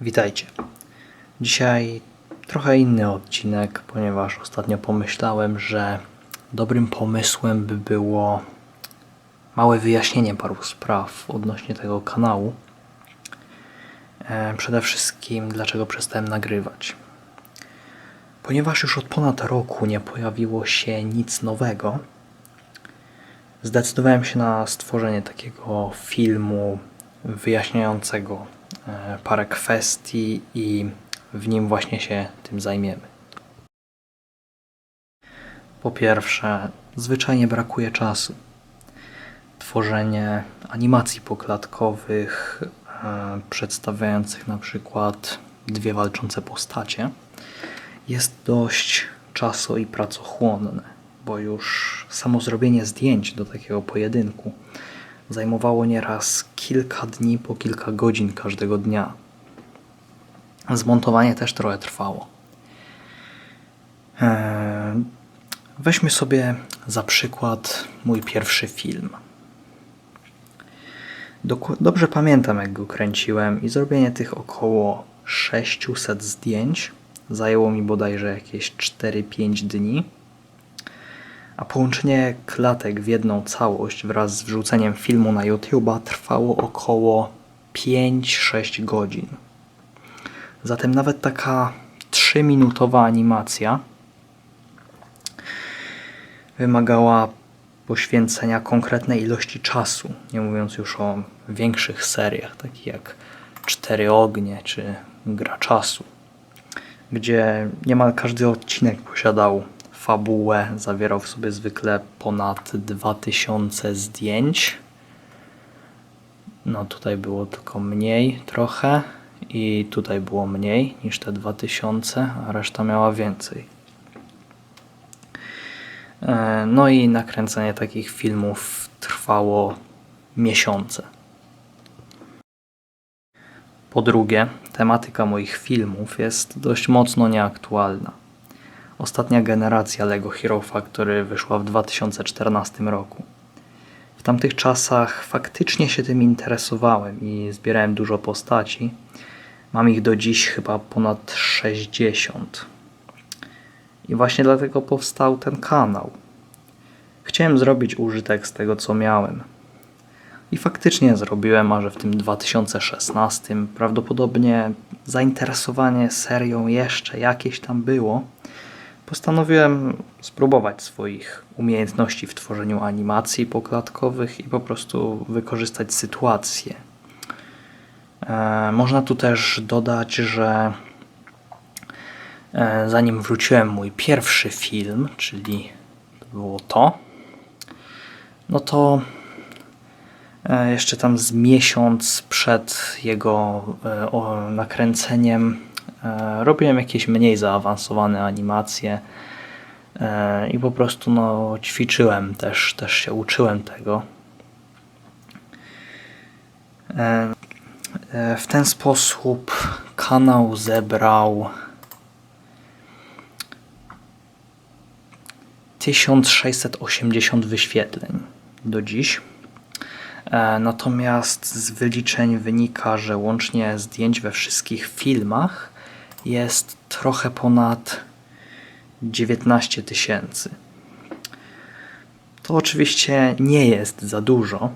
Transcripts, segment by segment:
Witajcie. Dzisiaj trochę inny odcinek, ponieważ ostatnio pomyślałem, że dobrym pomysłem by było małe wyjaśnienie paru spraw odnośnie tego kanału. E, Przede wszystkim, dlaczego przestałem nagrywać. Ponieważ już od ponad roku nie pojawiło się nic nowego, zdecydowałem się na stworzenie takiego filmu wyjaśniającego parę kwestii i w nim właśnie się tym zajmiemy. Po pierwsze, zwyczajnie brakuje czasu. Tworzenie animacji poklatkowych e, przedstawiających na przykład dwie walczące postacie jest dość czaso i pracochłonne, bo już samo zrobienie zdjęć do takiego pojedynku zajmowało nieraz kilka dni po kilka godzin każdego dnia. Zmontowanie też trochę trwało. Eee, Weźmy sobie za przykład mój pierwszy film. Dobrze pamiętam, jak go kręciłem, i zrobienie tych około 600 zdjęć zajęło mi bodajże jakieś 4-5 dni. A połączenie klatek w jedną całość wraz z wrzuceniem filmu na YouTube'a trwało około 5-6 godzin. Zatem nawet taka 3-minutowa animacja wymagała poświęcenia konkretnej ilości czasu, nie mówiąc już o większych seriach, takich jak Cztery Ognie czy Gra Czasu, gdzie niemal każdy odcinek posiadał fabułę, zawierał w sobie zwykle ponad 2000 zdjęć. No tutaj było tylko mniej trochę i tutaj było mniej niż te 2000, a reszta miała więcej. E, No i nakręcenie takich filmów trwało miesiące. Po drugie, tematyka moich filmów jest dość mocno nieaktualna. Ostatnia generacja Lego Hero Factory wyszła w 2014 roku. W tamtych czasach faktycznie się tym interesowałem i zbierałem dużo postaci. Mam ich do dziś chyba ponad 60. I właśnie dlatego powstał ten kanał. Chciałem zrobić użytek z tego, co miałem. I faktycznie zrobiłem, a że w tym 2016 prawdopodobnie zainteresowanie serią jeszcze jakieś tam było, postanowiłem spróbować swoich umiejętności w tworzeniu animacji poklatkowych i po prostu wykorzystać sytuację. E, można tu też dodać, że e, zanim wrzuciłem mój pierwszy film, czyli to było to, no to e, jeszcze tam z miesiąc przed jego nakręceniem robiłem jakieś mniej zaawansowane animacje e, i po prostu no, ćwiczyłem też, też się uczyłem tego. E, e, W ten sposób kanał zebrał 1680 wyświetleń do dziś. E, Natomiast z wyliczeń wynika, że łącznie zdjęć we wszystkich filmach jest trochę ponad 19 tysięcy. To oczywiście nie jest za dużo,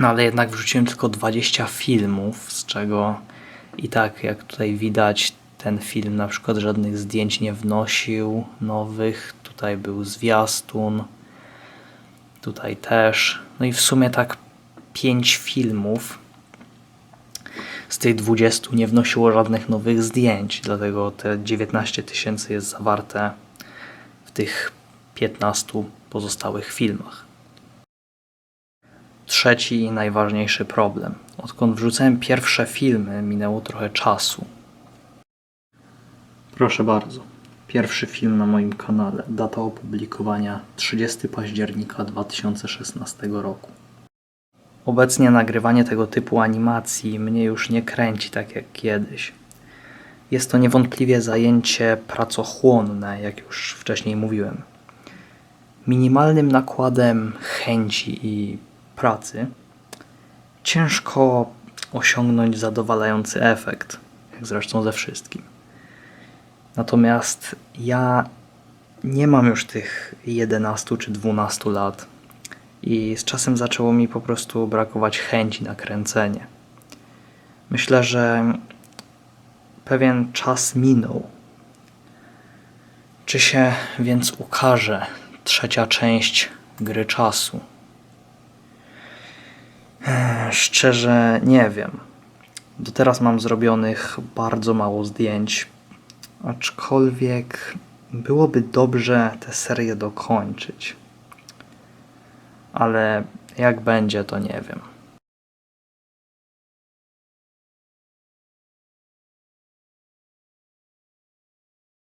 no ale jednak wrzuciłem tylko 20 filmów, z czego i tak jak tutaj widać ten film na przykład żadnych zdjęć nie wnosił nowych. Tutaj był zwiastun, tutaj też. No i w sumie tak 5 filmów z tych 20 nie wnosiło żadnych nowych zdjęć, dlatego te 19 tysięcy jest zawarte w tych 15 pozostałych filmach. Trzeci i najważniejszy problem. Odkąd wrzucałem pierwsze filmy, minęło trochę czasu. Proszę bardzo. Pierwszy film na moim kanale. Data opublikowania 30 października 2016 roku. Obecnie nagrywanie tego typu animacji mnie już nie kręci tak jak kiedyś. Jest to niewątpliwie zajęcie pracochłonne, jak już wcześniej mówiłem. Minimalnym nakładem chęci i pracy ciężko osiągnąć zadowalający efekt, jak zresztą ze wszystkim. Natomiast ja nie mam już tych 11 czy 12 lat i z czasem zaczęło mi po prostu brakować chęci na kręcenie. Myślę, że pewien czas minął. Czy się więc ukaże trzecia część gry czasu? Szczerze nie wiem. Do teraz mam zrobionych bardzo mało zdjęć, aczkolwiek byłoby dobrze tę serię dokończyć. Ale jak będzie, to nie wiem.